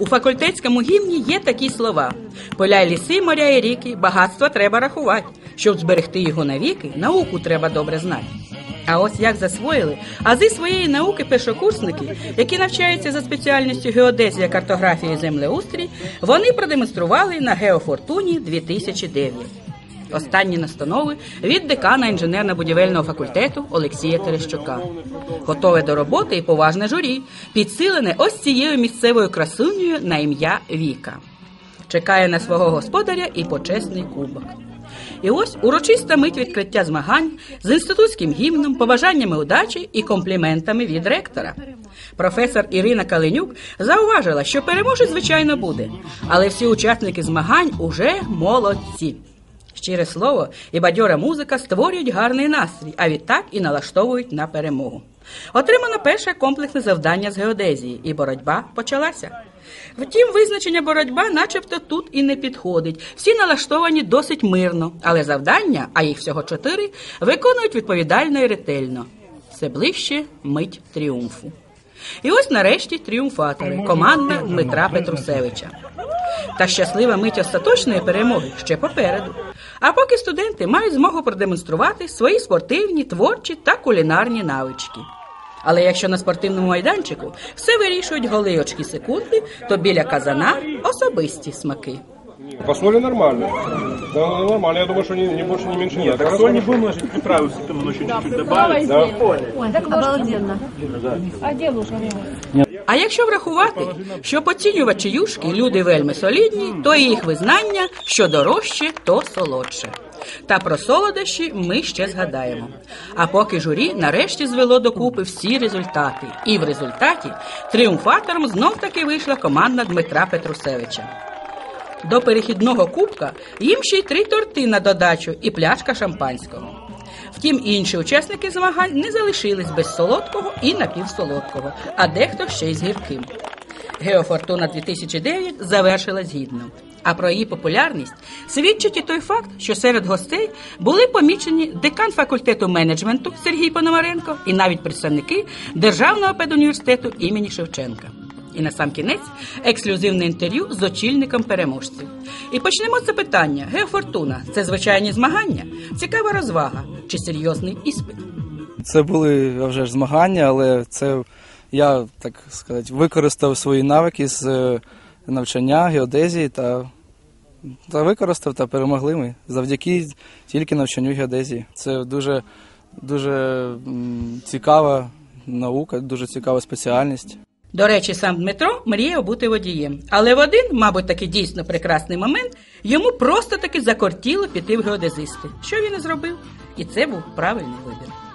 У факультетському гімні є такі слова: поля ліси, моря і ріки, багатство треба рахувати. Щоб зберегти його навіки, науку треба добре знати. А ось як засвоїли ази своєї науки першокурсники, які навчаються за спеціальністю геодезія, картографія і землеустрій, вони продемонстрували на Геофортуні 2009. Останні настанови від декана інженерно-будівельного факультету Олексія Терещука. Готове до роботи і поважне журі, підсилене ось цією місцевою красунею на ім'я Віка. Чекає на свого господаря і почесний кубок. І ось урочиста мить відкриття змагань з інститутським гімном, побажаннями удачі і компліментами від ректора. Професор Ірина Калинюк зауважила, що переможець, звичайно, буде, але всі учасники змагань уже молодці. Щире слово і бадьора музика створюють гарний настрій, а відтак і налаштовують на перемогу. Отримано перше комплексне завдання з геодезії, і боротьба почалася. Втім, визначення боротьба, начебто, тут і не підходить. Всі налаштовані досить мирно, але завдання, а їх всього чотири, виконують відповідально і ретельно. Все ближче мить тріумфу. І ось нарешті тріумфатори команда Дмитра Петрусевича. Та щаслива мить остаточної перемоги ще попереду. А поки студенти мають змогу продемонструвати свої спортивні, творчі та кулінарні навички. Але якщо на спортивному майданчику все вирішують голи й очки секунди, то біля казана особисті смаки. По соли нормально. Да, нормально. Я думаю, что не, не больше, не меньше нет. Так соль не будем ложить приправы, с этим еще чуть-чуть добавить. Да. Ой, так обалденно. А якщо врахувати, що поцінювачі юшки люди вельми солідні, то і їх визнання, що дорожче, то солодше. Та про солодощі ми ще згадаємо. А поки журі нарешті звело докупи всі результати, і в результаті тріумфатором знов таки вийшла команда Дмитра Петрусевича. До перехідного кубка їм ще й три торти на додачу і пляшка шампанського. Втім, інші учасники змагань не залишились без солодкого і напівсолодкого, а дехто ще й з гірким. Геофортуна 2009 завершилась гідно. А про її популярність свідчить і той факт, що серед гостей були помічені декан факультету менеджменту Сергій Пономаренко і навіть представники Державного педуніверситету імені Шевченка. І на сам кінець ексклюзивне інтерв'ю з очільником переможців. І почнемо це питання: Геофортуна це звичайні змагання, цікава розвага чи серйозний іспит? Це були вже ж змагання, але це я так сказати використав свої навики з е, навчання, геодезії та, та використав та перемогли ми завдяки тільки навчанню геодезії. Це дуже, дуже цікава наука, дуже цікава спеціальність. До речі, сам Дмитро мріяв бути водієм. Але в один, мабуть, таки дійсно прекрасний момент, йому просто таки закортіло піти в геодезисти. Що він і зробив? І це був правильний вибір.